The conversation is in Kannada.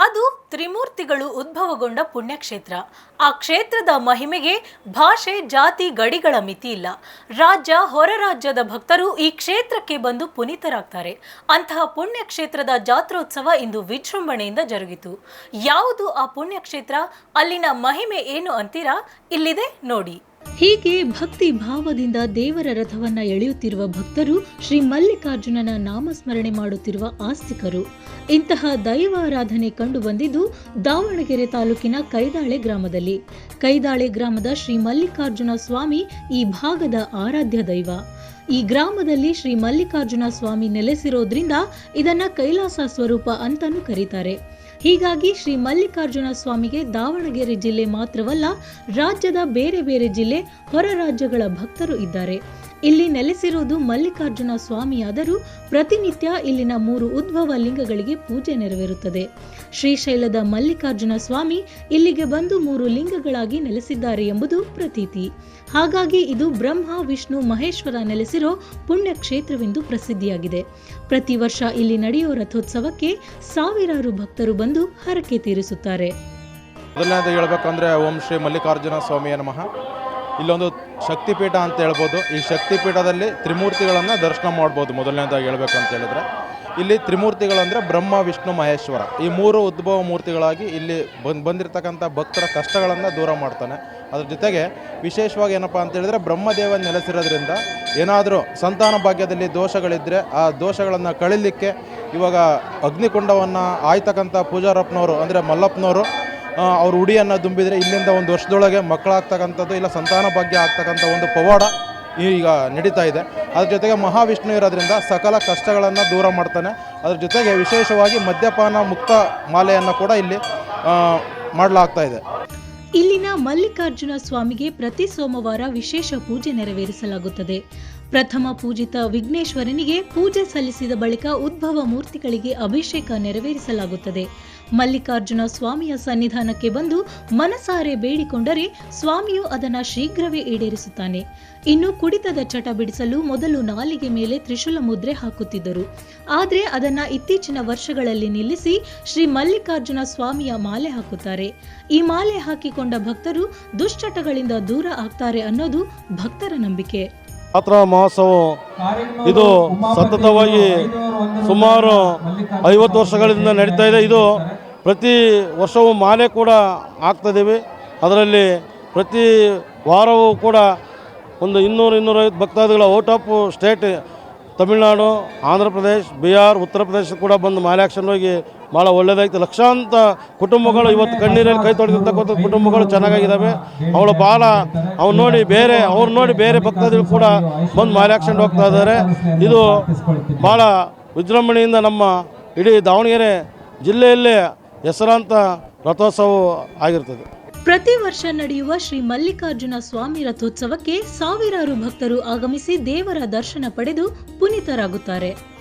ಅದು ತ್ರಿಮೂರ್ತಿಗಳು ಉದ್ಭವಗೊಂಡ ಪುಣ್ಯಕ್ಷೇತ್ರ. ಆ ಕ್ಷೇತ್ರದ ಮಹಿಮೆಗೆ ಭಾಷೆ, ಜಾತಿ, ಗಡಿಗಳ ಮಿತಿ ಇಲ್ಲ. ರಾಜ್ಯ, ಹೊರ ರಾಜ್ಯದ ಭಕ್ತರು ಈ ಕ್ಷೇತ್ರಕ್ಕೆ ಬಂದು ಪುನೀತರಾಗ್ತಾರೆ. ಅಂತಹ ಪುಣ್ಯಕ್ಷೇತ್ರದ ಜಾತ್ರೋತ್ಸವ ಇಂದು ವಿಜೃಂಭಣೆಯಿಂದ ಜರುಗಿತು. ಯಾವುದು ಆ ಪುಣ್ಯಕ್ಷೇತ್ರ? ಅಲ್ಲಿನ ಮಹಿಮೆ ಏನು ಅಂತೀರಾ? ಇಲ್ಲಿದೆ ನೋಡಿ. ಹೀಗೆ ಭಕ್ತಿ ಭಾವದಿಂದ ದೇವರ ರಥವನ್ನ ಎಳೆಯುತ್ತಿರುವ ಭಕ್ತರು ಶ್ರೀ ಮಲ್ಲಿಕಾರ್ಜುನನ ನಾಮಸ್ಮರಣೆ ಮಾಡುತ್ತಿರುವ ಆಸ್ತಿಕರು. ಇಂತಹ ದೈವಾರಾಧನೆ ಕಂಡು ಬಂದಿದ್ದು ದಾವಣಗೆರೆ ತಾಲೂಕಿನ ಕೈದಾಳೆ ಗ್ರಾಮದಲ್ಲಿ. ಕೈದಾಳೆ ಗ್ರಾಮದ ಶ್ರೀ ಮಲ್ಲಿಕಾರ್ಜುನ ಸ್ವಾಮಿ ಈ ಭಾಗದ ಆರಾಧ್ಯ ದೈವ. ಈ ಗ್ರಾಮದಲ್ಲಿ ಶ್ರೀ ಮಲ್ಲಿಕಾರ್ಜುನ ಸ್ವಾಮಿ ನೆಲೆಸಿರೋದ್ರಿಂದ ಇದನ್ನ ಕೈಲಾಸ ಸ್ವರೂಪ ಅಂತಾನು ಕರೀತಾರೆ. ಹೀಗಾಗಿ ಶ್ರೀ ಮಲ್ಲಿಕಾರ್ಜುನ ಸ್ವಾಮಿಗೆ ದಾವಣಗೆರೆ ಜಿಲ್ಲೆ ಮಾತ್ರವಲ್ಲ, ರಾಜ್ಯದ ಬೇರೆ ಬೇರೆ ಜಿಲ್ಲೆ ಹೊರ ರಾಜ್ಯಗಳ ಭಕ್ತರು ಇದ್ದಾರೆ. ಇಲ್ಲಿ ನೆಲೆಸಿರುವುದು ಮಲ್ಲಿಕಾರ್ಜುನ ಸ್ವಾಮಿಯಾದರೂ ಪ್ರತಿನಿತ್ಯ ಇಲ್ಲಿನ ಮೂರು ಉದ್ಭವ ಲಿಂಗಗಳಿಗೆ ಪೂಜೆ ನೆರವೇರುತ್ತದೆ. ಶ್ರೀಶೈಲದ ಮಲ್ಲಿಕಾರ್ಜುನ ಸ್ವಾಮಿ ಇಲ್ಲಿಗೆ ಬಂದು ಮೂರು ಲಿಂಗಗಳಾಗಿ ನೆಲೆಸಿದ್ದಾರೆ ಎಂಬುದು ಪ್ರತೀತಿ. ಹಾಗಾಗಿ ಇದು ಬ್ರಹ್ಮ, ವಿಷ್ಣು, ಮಹೇಶ್ವರ ನೆಲೆಸಿರೋ ಪುಣ್ಯ ಕ್ಷೇತ್ರವೆಂದು ಪ್ರಸಿದ್ಧಿಯಾಗಿದೆ. ಪ್ರತಿ ವರ್ಷ ಇಲ್ಲಿ ನಡೆಯುವ ರಥೋತ್ಸವಕ್ಕೆ ಸಾವಿರಾರು ಭಕ್ತರು ಬಂದು ಹರಕೆ ತೀರಿಸುತ್ತಾರೆ. ಮೊದಲನೇದು ಹೇಳಬೇಕಂದ್ರೆ ಓಂ ಶ್ರೀ ಮಲ್ಲಿಕಾರ್ಜುನ ಸ್ವಾಮಿಯ ನಮಃ. ಇಲ್ಲೊಂದು ಶಕ್ತಿಪೀಠ ಅಂತ ಹೇಳ್ಬೋದು. ಈ ಶಕ್ತಿಪೀಠದಲ್ಲಿ ತ್ರಿಮೂರ್ತಿಗಳನ್ನು ದರ್ಶನ ಮಾಡ್ಬೋದು ಮೊದಲನೇದಾಗಿ ಹೇಳಬೇಕು ಅಂತ ಹೇಳಿದ್ರೆ. ಇಲ್ಲಿ ತ್ರಿಮೂರ್ತಿಗಳಂದರೆ ಬ್ರಹ್ಮ, ವಿಷ್ಣು, ಮಹೇಶ್ವರ. ಈ ಮೂರು ಉದ್ಭವ ಮೂರ್ತಿಗಳಾಗಿ ಇಲ್ಲಿ ಬಂದು, ಬಂದಿರತಕ್ಕಂಥ ಭಕ್ತರ ಕಷ್ಟಗಳನ್ನು ದೂರ ಮಾಡ್ತಾನೆ. ಅದ್ರ ಜೊತೆಗೆ ವಿಶೇಷವಾಗಿ ಏನಪ್ಪ ಅಂತ ಹೇಳಿದ್ರೆ ಬ್ರಹ್ಮದೇವ ನೆಲೆಸಿರೋದ್ರಿಂದ ಏನಾದರೂ ಸಂತಾನ ಭಾಗ್ಯದಲ್ಲಿ ದೋಷಗಳಿದ್ದರೆ ಆ ದೋಷಗಳನ್ನು ಕಳೀಲಿಕ್ಕೆ ಇವಾಗ ಅಗ್ನಿಕುಂಡವನ್ನು, ಆಯ್ತಕ್ಕಂಥ ಪೂಜಾರಪ್ಪನವರು ಅಂದರೆ ಮಲ್ಲಪ್ಪನವರು ಅವ್ರ ಉಡಿಯನ್ನು ತುಂಬಿದರೆ ಇಲ್ಲಿಂದ ಒಂದು ವರ್ಷದೊಳಗೆ ಮಕ್ಕಳಾಗ್ತಕ್ಕಂಥದ್ದು ಇಲ್ಲ ಸಂತಾನ ಭಾಗ್ಯ ಆಗ್ತಕ್ಕಂಥ ಒಂದು ಪವಾಡ ಈಗ ನಡೀತಾ ಇದೆ. ಅದ್ರ ಜೊತೆಗೆ ಮಹಾವಿಷ್ಣು ಇರೋದ್ರಿಂದ ಸಕಲ ಕಷ್ಟಗಳನ್ನು ದೂರ ಮಾಡ್ತಾನೆ. ಅದ್ರ ಜೊತೆಗೆ ವಿಶೇಷವಾಗಿ ಮದ್ಯಪಾನ ಮುಕ್ತ ಮಾಲೆಯನ್ನು ಕೂಡ ಇಲ್ಲಿ ಮಾಡಲಾಗ್ತಾ ಇದೆ. ಇಲ್ಲಿನ ಮಲ್ಲಿಕಾರ್ಜುನ ಸ್ವಾಮಿಗೆ ಪ್ರತಿ ಸೋಮವಾರ ವಿಶೇಷ ಪೂಜೆ ನೆರವೇರಿಸಲಾಗುತ್ತದೆ. ಪ್ರಥಮ ಪೂಜಿತ ವಿಘ್ನೇಶ್ವರನಿಗೆ ಪೂಜೆ ಸಲ್ಲಿಸಿದ ಬಳಿಕ ಉದ್ಭವ ಮೂರ್ತಿಗಳಿಗೆ ಅಭಿಷೇಕ ನೆರವೇರಿಸಲಾಗುತ್ತದೆ. ಮಲ್ಲಿಕಾರ್ಜುನ ಸ್ವಾಮಿಯ ಸನ್ನಿಧಾನಕ್ಕೆ ಬಂದು ಮನಸಾರೆ ಬೇಡಿಕೊಂಡರೆ ಸ್ವಾಮಿಯು ಅದನ್ನ ಶೀಘ್ರವೇ ಈಡೇರಿಸುತ್ತಾನೆ. ಇನ್ನು ಕುಡಿತದ ಚಟ ಬಿಡಿಸಲು ಮೊದಲು ನಾಲಿಗೆ ಮೇಲೆ ತ್ರಿಶೂಲ ಮುದ್ರೆ ಹಾಕುತ್ತಿದ್ದರು. ಆದರೆ ಅದನ್ನ ಇತ್ತೀಚಿನ ವರ್ಷಗಳಲ್ಲಿ ನಿಲ್ಲಿಸಿ ಶ್ರೀ ಮಲ್ಲಿಕಾರ್ಜುನ ಸ್ವಾಮಿಯ ಮಾಲೆ ಹಾಕುತ್ತಾರೆ. ಈ ಮಾಲೆ ಹಾಕಿಕೊಂಡ ಭಕ್ತರು ದುಶ್ಚಟಗಳಿಂದ ದೂರ ಆಗ್ತಾರೆ ಅನ್ನೋದು ಭಕ್ತರ ನಂಬಿಕೆ. ಜಾತ್ರಾ ಮಹೋತ್ಸವ ಇದು ಸತತವಾಗಿ ಸುಮಾರು ಐವತ್ತು ವರ್ಷಗಳಿಂದ ನಡೀತಾ ಇದೆ. ಇದು ಪ್ರತಿ ವರ್ಷವೂ ಮಾಲೆ ಕೂಡ ಹಾಕ್ತಾಯಿದ್ದೀವಿ. ಅದರಲ್ಲಿ ಪ್ರತಿ ವಾರವೂ ಕೂಡ ಒಂದು ಇನ್ನೂರು, ಇನ್ನೂರೈವತ್ತು ಭಕ್ತಾದಿಗಳ out of state Tamil Nadu, Andhra Pradesh, Bihar, Uttar Pradesh ಕೂಡ ಬಂದು ಮಾಲೆ ಆಕ್ಷನ್ ಹೋಗಿ ಭಾಳ ಒಳ್ಳೆಯದಾಗಿತ್ತು ಲಕ್ಷಾಂತ ಕುಟುಂಬಗಳು ಇವತ್ತು ಕಣ್ಣೀರಲ್ಲಿ ಕೈ ತೊಳೆದಿರ್ತಕ್ಕಂಥ ಕುಟುಂಬಗಳು ಚೆನ್ನಾಗಿದ್ದಾವೆ ಅವಳು ಭಾಳ ಅವ್ನು ನೋಡಿ ಬೇರೆ, ಅವ್ರು ನೋಡಿ ಬೇರೆ ಭಕ್ತಾದಿಗಳು ಕೂಡ ಬಂದು ಮಾಲೆ ಆಕ್ಷನ್ ಹೋಗ್ತಾ ಇದ್ದಾರೆ. ಇದು ಭಾಳ ವಿಜೃಂಭಣೆಯಿಂದ ನಮ್ಮ ಇಡೀ ದಾವಣಗೆರೆ ಜಿಲ್ಲೆಯಲ್ಲೇ ಹೆಸರಾಂತ ರಥೋತ್ಸವ ಆಗಿರ್ತದೆ. ಪ್ರತಿ ವರ್ಷ ನಡೆಯುವ ಶ್ರೀ ಮಲ್ಲಿಕಾರ್ಜುನ ಸ್ವಾಮಿ ರಥೋತ್ಸವಕ್ಕೆ ಸಾವಿರಾರು ಭಕ್ತರು ಆಗಮಿಸಿ ದೇವರ ದರ್ಶನ ಪಡೆದು ಪುನೀತರಾಗುತ್ತಾರೆ.